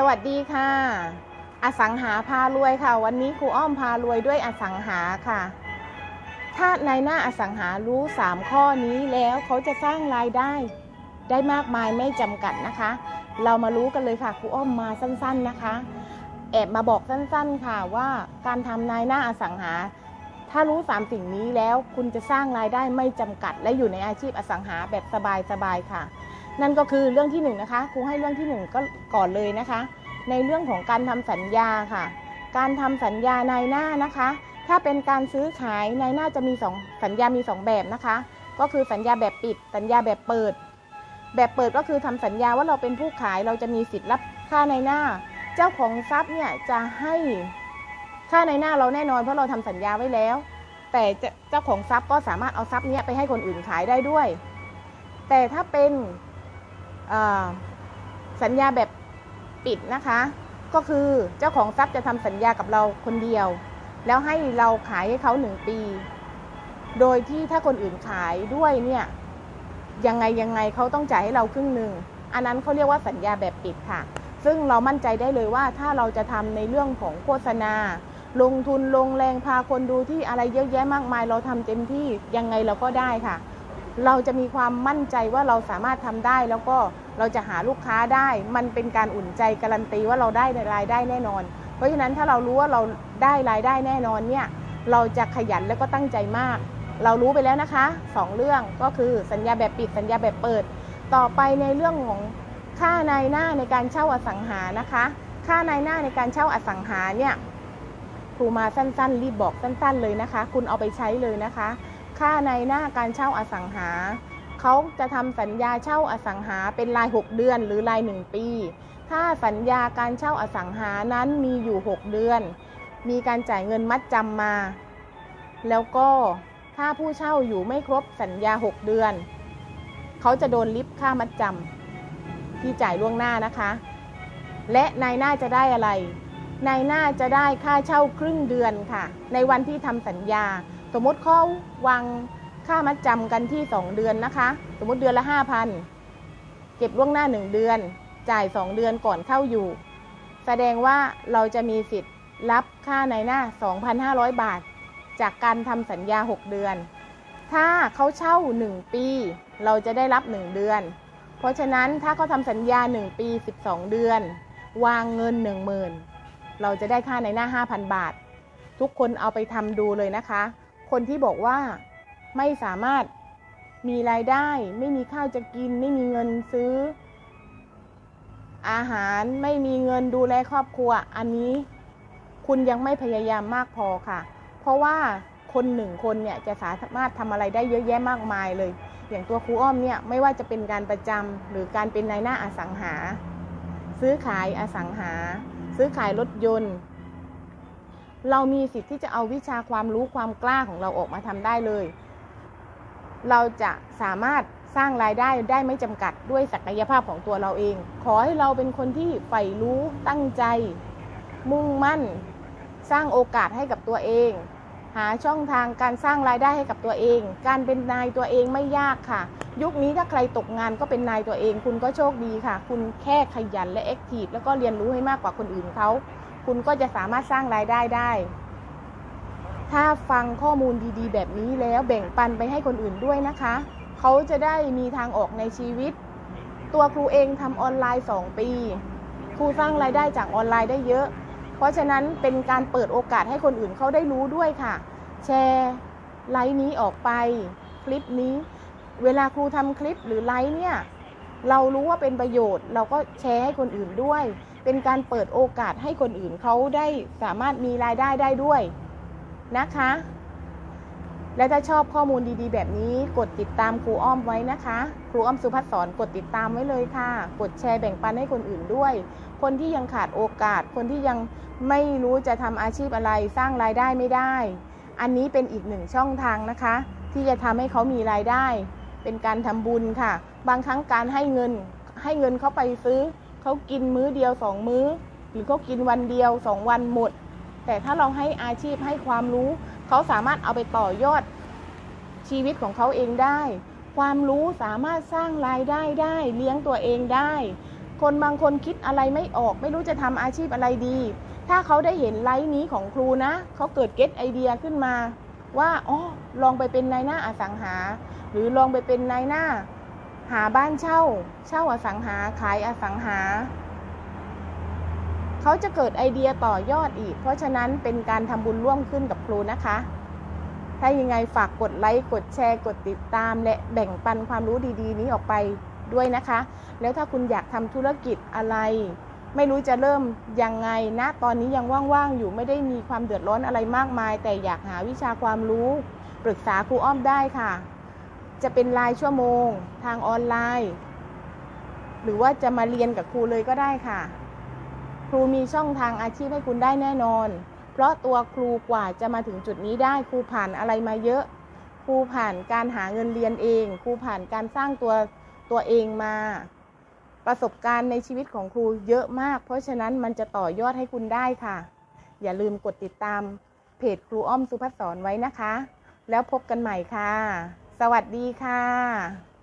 สวัสดีค่ะ อสังหาพารวยค่ะ วันนี้ครูอ้อมพารวยด้วยอสังหาค่ะ ถ้าในหน้าอสังหารู้ 3 ข้อนี้แล้วเขาจะสร้างรายได้ ได้มากมายไม่จำกัดนะคะ เรามารู้กันเลยค่ะครูอ้อมมาสั้นๆนะคะ แอบมาบอกสั้นๆค่ะว่าการทำนายหน้าอสังหา ถ้ารู้ 3 สิ่งนี้แล้วคุณจะสร้างรายได้ไม่จำกัด และอยู่ในอาชีพอสังหาแบบสบายๆค่ะ นั่นก็คือเรื่องที่1นนะคะครูให้เรื่องที่1ก็ก่อนเลยนะคะ ในเรื่องของการทำสัญญาค่ะ การทำสัญญานายหน้านะคะ ถ้าเป็นการซื้อขายนายหน้าจะมีสองสัญญามี 2 แบบนะคะ ก็คือสัญญาแบบปิด สัญญาแบบเปิด แบบเปิดก็คือทำสัญญาว่าเราเป็นผู้ขายเราจะมีสิทธิ์รับค่าในหน้า เจ้าของทรัพย์เนี่ยจะให้ค่าในหน้าเราแน่นอนเพราะเราทำสัญญาไว้แล้ว แต่เจ้าของทรัพย์ก็สามารถเอาทรัพย์เนี้ยไปให้คนอื่นขายได้ด้วย แต่ถ้าเป็น สัญญาแบบปิดนะคะ ก็คือเจ้าของทรัพย์จะทำสัญญากับเราคนเดียว แล้วให้เราขายให้เขาหนึ่งปี โดยที่ถ้าคนอื่นขายด้วยเนี่ยยังไงยังไงเขาต้องจ่ายให้เราครึ่งหนึ่งอันนั้นเขาเรียกว่าสัญญาแบบปิดค่ะ ซึ่งเรามั่นใจได้เลยว่าถ้าเราจะทำในเรื่องของโฆษณา ลงทุนลงแรงพาคนดูที่อะไรเยอะแยะมากมาย เราทำเต็มที่ยังไงเราก็ได้ค่ะ เราจะมีความมั่นใจว่าเราสามารถทำได้ แล้วก็เราจะหาลูกค้าได้ มันเป็นการอุ่นใจการันตีว่าเราได้รายได้แน่นอน เพราะฉะนั้นถ้าเรารู้ว่าเราได้รายได้แน่นอนเนี่ยเราจะขยันและก็ตั้งใจมาก เรารู้ไปแล้วนะคะ 2 เรื่องก็คือสัญญาแบบปิดสัญญาแบบเปิด ต่อไปในเรื่องของค่านายหน้าในการเช่าอสังหานะคะ ค่านายหน้าในการเช่าอสังหาเนี่ยครูมาสั้นๆ รีบบอกสั้น ๆเลยนะคะ คุณเอาไปใช้เลยนะคะ ค่าในหน้าการเช่าอสังหา เขาจะทำสัญญาเช่าอสังหาเป็นราย 6 เดือนหรือราย 1 ปี ถ้าสัญญาการเช่าอสังหานั้นมีอยู่ 6 เดือน มีการจ่ายเงินมัดจำมา แล้วก็ถ้าผู้เช่าอยู่ไม่ครบสัญญา 6 เดือน เขาจะโดนลิฟค่ามัดจำที่จ่ายล่วงหน้านะคะ และนายหน้าจะได้อะไรนายหน้าจะได้ค่าเช่าครึ่งเดือนค่ะ ในวันที่ทำสัญญา สมมติเขาวางค่ามัดจำกันที่ 2 เดือนนะคะ สมมติเดือนละ 5,000 เก็บล่วงหน้า 1 เดือน จ่าย 2 เดือนก่อนเข้าอยู่ แสดงว่าเราจะมีสิทธิ์รับค่าในหน้า 2,500 บาท จากการทำสัญญา 6 เดือน ถ้าเขาเช่า 1 ปี เราจะได้รับ 1 เดือน เพราะฉะนั้นถ้าเขาทำสัญญา 1 ปี 12 เดือน วางเงิน 10,000 เราจะได้ค่าในหน้า 5,000 บาท ทุกคนเอาไปทำดูเลยนะคะ คนที่บอกว่าไม่สามารถมีรายได้ ไม่มีข้าวจะกิน ไม่มีเงินซื้อ อาหารไม่มีเงินดูแลครอบครัว อันนี้คุณยังไม่พยายามมากพอค่ะ เพราะว่าคนหนึ่งคนเนี่ยจะสามารถทำอะไรได้เยอะแยะมากมายเลย อย่างตัวครูอ้อมเนี่ยไม่ว่าจะเป็นการประจำหรือการเป็นนายหน้าอสังหา ซื้อขายอสังหา ซื้อขายรถยนต์ เรามีสิทธิ์ที่จะเอาวิชาความรู้ความกล้าของเราออกมาทำได้เลย เราจะสามารถสร้างรายได้ได้ไม่จำกัดด้วยศักยภาพของตัวเราเอง ขอให้เราเป็นคนที่ใฝ่รู้ตั้งใจ มุ่งมั่น สร้างโอกาสให้กับตัวเอง หาช่องทางการสร้างรายได้ให้กับตัวเอง การเป็นนายตัวเองไม่ยากค่ะ ยุคนี้ถ้าใครตกงานก็เป็นนายตัวเอง คุณก็โชคดีค่ะ คุณแค่ขยันและแอคทีฟแล้วก็เรียนรู้ให้มากกว่าคนอื่นเขา คุณก็จะสามารถสร้างรายได้ได้ ถ้าฟังข้อมูลดีๆ แบบนี้แล้วแบ่งปันไปให้คนอื่นด้วยนะคะ เขาจะได้มีทางออกในชีวิต ตัวครูเองทำออนไลน์ 2 ปี ครูสร้างรายได้จากออนไลน์ได้เยอะ เพราะฉะนั้นเป็นการเปิดโอกาสให้คนอื่นเขาได้รู้ด้วยค่ะ แชร์ไลฟ์นี้ออกไป คลิปนี้ เวลาครูทำคลิปหรือไลฟ์เนี่ยเรารู้ว่าเป็นประโยชน์ เราก็แชร์ให้คนอื่นด้วย เป็นการเปิดโอกาสให้คนอื่นเขาได้สามารถมีรายได้ได้ด้วยนะคะ และถ้าชอบข้อมูลดีๆ แบบนี้กดติดตามครูอ้อมไว้นะคะ ครูอ้อมสุภัสสอนกดติดตามไว้เลยค่ะ กดแชร์แบ่งปันให้คนอื่นด้วย คนที่ยังขาดโอกาส คนที่ยังไม่รู้จะทำอาชีพอะไรสร้างรายได้ไม่ได้ อันนี้เป็นอีกหนึ่งช่องทางนะคะ ที่จะทำให้เขามีรายได้ เป็นการทำบุญค่ะ บางครั้งการให้เงินให้เงินเขาไปซื้อ เขากินมื้อเดียวสองมื้อ หรือเขากินวันเดียวสองวันหมด แต่ถ้าเราให้อาชีพให้ความรู้ เขาสามารถเอาไปต่อยอดชีวิตของเขาเองได้ ความรู้สามารถสร้างรายได้ได้ เลี้ยงตัวเองได้ คนบางคนคิดอะไรไม่ออก ไม่รู้จะทำอาชีพอะไรดี ถ้าเขาได้เห็นไลฟ์นี้ของครูนะ เขาเกิดเก็ตไอเดียขึ้นมาว่าอ๋อลองไปเป็นนายหน้าอสังหา หรือลองไปเป็นนายหน้า หาบ้านเช่า เช่าอสังหาขายอสังหา เขาจะเกิดไอเดียต่อยอดอีก เพราะฉะนั้นเป็นการทำบุญร่วมขึ้นกับครูนะคะ ถ้ายังไงฝากกดไลค์กดแชร์กดติดตาม และแบ่งปันความรู้ดีๆ นี้ออกไปด้วยนะคะ แล้วถ้าคุณอยากทำธุรกิจอะไร ไม่รู้จะเริ่มยังไงนะตอนนี้ยังว่างๆอยู่ไม่ได้มีความเดือดร้อนอะไรมากมาย แต่อยากหาวิชาความรู้ ปรึกษาครูอ้อมได้ค่ะ จะเป็นรายชั่วโมง ทางออนไลน์ หรือว่าจะมาเรียนกับครูเลยก็ได้ค่ะ ครูมีช่องทางอาชีพให้คุณได้แน่นอน เพราะตัวครูกว่าจะมาถึงจุดนี้ได้ครูผ่านอะไรมาเยอะ ครูผ่านการหาเงินเรียนเอง ครูผ่านการสร้างตัวตัวเองมา ประสบการณ์ในชีวิตของครูเยอะมาก เพราะฉะนั้นมันจะต่อยอดให้คุณได้ค่ะ อย่าลืมกดติดตามเพจครูอ้อมสุภัสสอนไว้นะคะ แล้วพบกันใหม่ค่ะ สวัสดีค่ะ